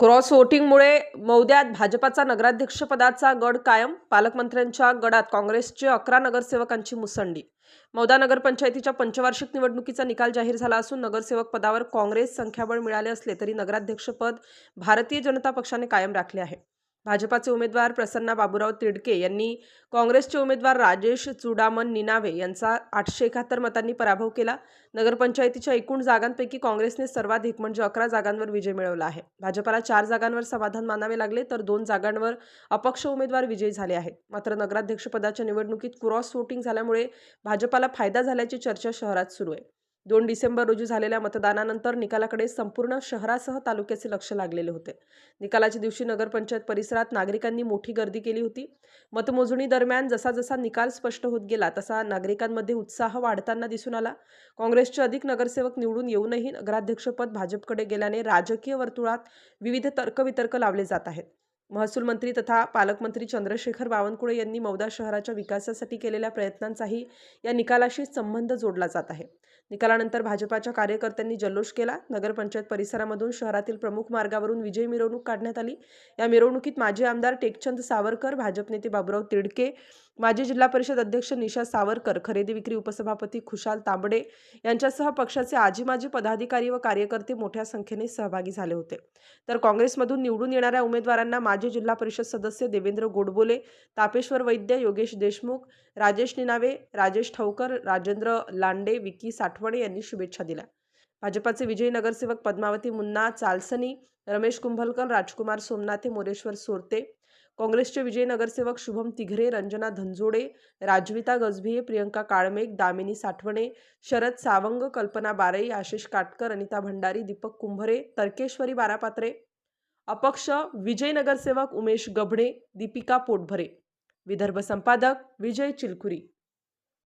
Cross वोटिंगमुळे मौद्यात भाजपाचा नगराध्यक्षपदाचा गड कायम पालकमंत्र्यांच्या गडात काँग्रेसचे अकरा नगरसेवकांची मुसंडी. मौदा नगरपंचायतीच्या पंचवार्षिक निवडणुकीचा निकाल जाहीर झाला असून नगरसेवक पदावर काँग्रेस संख्याबळ मिळाले असले तरी नगराध्यक्षपद भारतीय जनता पक्षाने कायम राखले आहे. भाजपाचे उमेदवार प्रसन्ना बाबूराव तिडके यांनी काँग्रेसचे उमेदवार राजेश चुडामन निनावे यांचा आठशे एकाहत्तर मतांनी पराभव केला. नगरपंचायतीच्या एकूण जागांपैकी काँग्रेसने सर्वाधिक म्हणजे अकरा जागांवर विजय मिळवला आहे. भाजपाला चार जागांवर समाधान मानावे लागले तर दोन जागांवर अपक्ष उमेदवार विजयी झाले आहेत. मात्र नगराध्यक्षपदाच्या निवडणुकीत क्रॉस वोटिंग झाल्यामुळे भाजपाला फायदा झाल्याची चर्चा शहरात सुरू आहे. दोन डिसेंबर रोजी झालेल्या मतदानानंतर निकालाकडे संपूर्ण शहरासह तालुक्याचे लक्ष लागलेले होते. निकालाच्या दिवशी नगरपंचायत परिसरात नागरिकांनी मोठी गर्दी केली होती. मतमोजणी दरम्यान जसा जसा निकाल स्पष्ट होत गेला तसा नागरिकांमध्ये उत्साह वाढताना दिसून आला. काँग्रेसचे अधिक नगरसेवक निवडून येऊनही नगराध्यक्षपद भाजपकडे गेल्याने राजकीय वर्तुळात विविध तर्कवितर्क लावले जात आहेत. महसूल मंत्री तथा पालकमंत्री चंद्रशेखर बावनकुळे यांनी मौदा शहराच्या विकासासाठी केलेल्या प्रयत्नांचाही या निकालाशी संबंध जोडला जात आहे. निकालानंतर भाजपाच्या कार्यकर्त्यांनी जल्लोष केला. नगरपंचायत परिसरामधून शहरातील प्रमुख मार्गावरून विजय मिरवणूक काढण्यात आली. या मिरवणुकीत माजी आमदार टेकचंद सावरकर भाजप नेते बाबुराव तिडके माजी जिल्हा परिषद अध्यक्ष निशा सावरकर खरेदी विक्री उपसभापती खुशाल तांबडे यांच्यासह पक्षाचे आजी माजी पदाधिकारी व कार्यकर्ते मोठ्या संख्येने सहभागी झाले होते. तर काँग्रेसमधून निवडून येणाऱ्या उमेदवारांना माजी जिल्हा परिषद सदस्य देवेंद्र गोडबोले तापेश्वर वैद्य योगेश देशमुख राजेश निनावे राजेश ठवकर राजेंद्र लांडे विकी साठवणे यांनी शुभेच्छा दिल्या. भाजपाचे विजयी नगरसेवक पद्मावती मुन्ना चालसनी रमेश कुंभलकर राजकुमार सोमनाथे मोरेश्वर सोरते काँग्रेसचे विजयी नगरसेवक शुभम तिघरे रंजना धनजोडे राजविता गजभिये प्रियंका काळमेघ दामिनी साठवणे शरद सावंग कल्पना बारई आशिष काटकर अनिता भंडारी दीपक कुंभरे तर्केश्वरी बारापात्रे अपक्ष विजय नगरसेवक उमेश गभणे दीपिका पोटभरे. विदर्भ संपादक विजय चिलखुरी.